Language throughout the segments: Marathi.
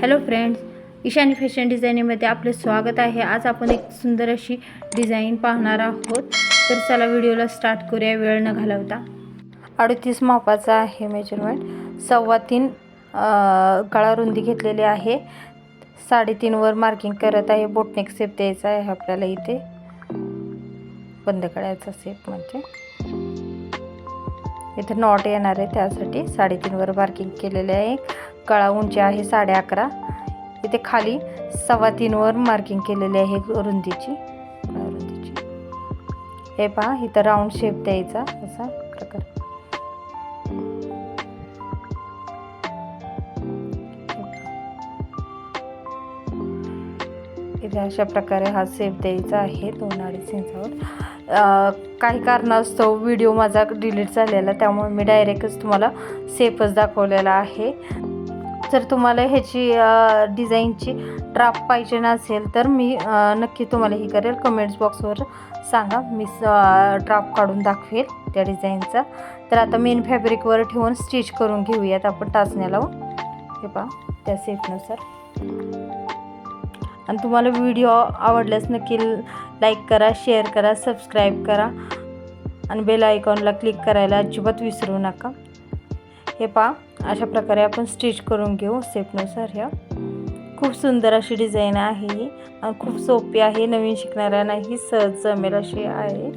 हॅलो फ्रेंड्स ईशानी फॅशन डिझायनिंगमध्ये आपले स्वागत आहे. आज आपण एक सुंदर अशी डिझाईन पाहणार आहोत. तर चला व्हिडिओला स्टार्ट करूया वेळ न घालवता. अडतीस मापाचा आहे मेजरमेंट. सव्वा तीन गळा रुंदी घेतलेली आहे. साडेतीनवर मार्किंग करत आहे. बोटनेक सेप द्यायचा आहे आपल्याला इथे. बंद करायचा सेप म्हणजे इथे नॉट येणार आहे त्यासाठी. साडेतीनवर मार्किंग केलेले आहे. गळा उंची आहे साडे अकरा. इथे खाली सव्वा तीनवर मार्किंग केलेली आहे रुंदीची. रुंदीची. हे पहा इथं राऊंड शेप द्यायचा असा प्रकार. इथे अशा प्रकारे हा सेप द्यायचा आहे दोन अडीच इंचावर. काही कारणास्तव व्हिडिओ माझा डिलीट झालेला त्यामुळे मी डायरेक्टच तुम्हाला सेपच दाखवलेला आहे. जर तुम्हाला ह्याची डिझाईनची ड्राफ्ट पाहिजे नसेल तर मी नक्की तुम्हाला हे करेल. कमेंट्स बॉक्सवर सांगा. मी ड्राफ्ट काढून दाखवेल त्या डिझाईनचा. तर आता मेन फॅब्रिकवर ठेवून स्टिच करून घेऊयात आपण टाचण्या लावून. हे पहा त्या सेपनुसार आणि तुम्हाला व्हिडिओ आवडल्यास नक्की लाईक करा शेअर करा सबस्क्राईब करा. आणि बेल आयकॉनला क्लिक करायला अजिबात विसरू नका. हे पहा अशा प्रकारे आपण स्टिच करून घेऊ सेपनुसार ह्या. खूप सुंदर अशी डिझाईन आहे ही. आणि खूप सोपी आहे नवीन शिकणाऱ्यांनाही सहज जमेल अशी आहे.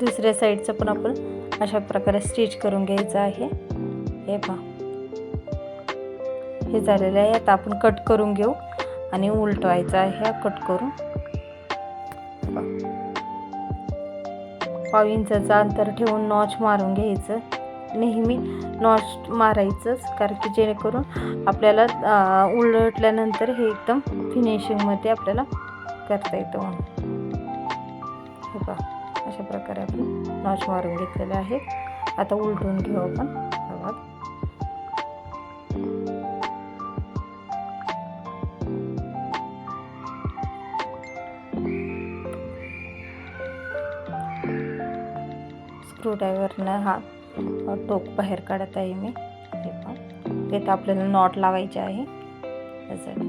दुसऱ्या साईडचं पण आपण अशा प्रकारे स्टिच करून घ्यायचं आहे. हे पहा. हे झालेलं आहे. आता आपण कट करून घेऊ आणि उलटवायचं आहे ह्या कट करून. पाव इंचाचं अंतर ठेवून नॉच मारून घ्यायचं. नेहमी नॉच मारायचंच कारण की जेणेकरून आपल्याला उलटल्यानंतर हे एकदम फिनिशिंगमध्ये आपल्याला करता येतं म्हणून. हे पहा अशा प्रकारे आपण नॉच मारून घेतलेले आहे. आता उलटून घेऊ आपण. स्क्रूड्रायव्हरनं हा टोक बाहेर काढत आहे मी. ते पण तिथे आपल्याला नॉट लावायचे आहे. त्यासाठी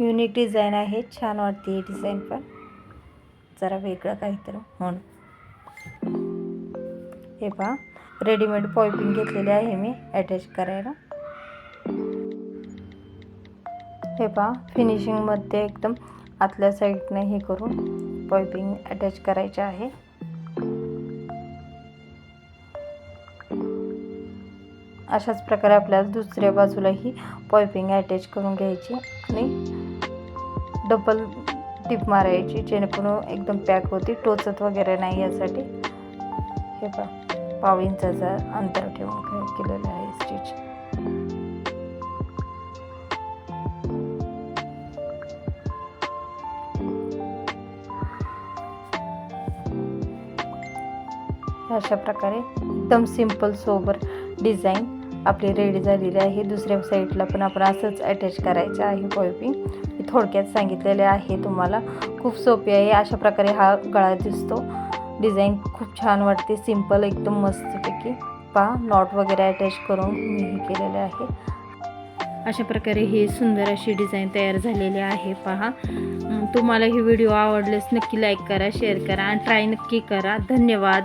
युनिक डिझाईन आहे. छान वाटते ही डिझाईन पण. जरा वेगळं काहीतरी म्हणून. हे पहा. रेडीमेड पॉइपिंग घेतलेले आहे मी अटॅच करायला. हे पहा. फिनिशिंगमध्ये एकदम आतल्या साईडने हे करून. पॉइपिंग अटॅच करायचे आहे. अशाच प्रकारे आपल्याला दुसऱ्या बाजूलाही पॉयपिंग अटॅच करून घ्यायची आणि डबल टिप मारायची जेणेकरून एकदम पॅक होती. टोचत वगैरे नाही यासाठी. हे पा पाव इंचाचा अंतर ठेवून केलेलं आहे स्टिच अशा प्रकारे एकदम सिंपल सोबर डिझाईन आपली रेडी झालेली आहे. दुसऱ्या साईडला पण आपण असंच अटॅच करायचं आहे पॉयपिंग मी थोडक्यात सांगितलेले आहे तुम्हाला. खूप सोपी आहे. अशा प्रकारे हा गळा दिसतो. डिझाईन खूप छान वाटते. सिंपल एकदम मस्तपैकी. पहा नॉट वगैरे अटॅच करून मी हे केलेले आहे. अशा प्रकारे हे सुंदर अशी डिझाईन तयार झालेली आहे. पहा. तुम्हाला ही व्हिडिओ आवडल्यास नक्की लाईक करा शेअर करा आणि ट्राय नक्की करा. धन्यवाद.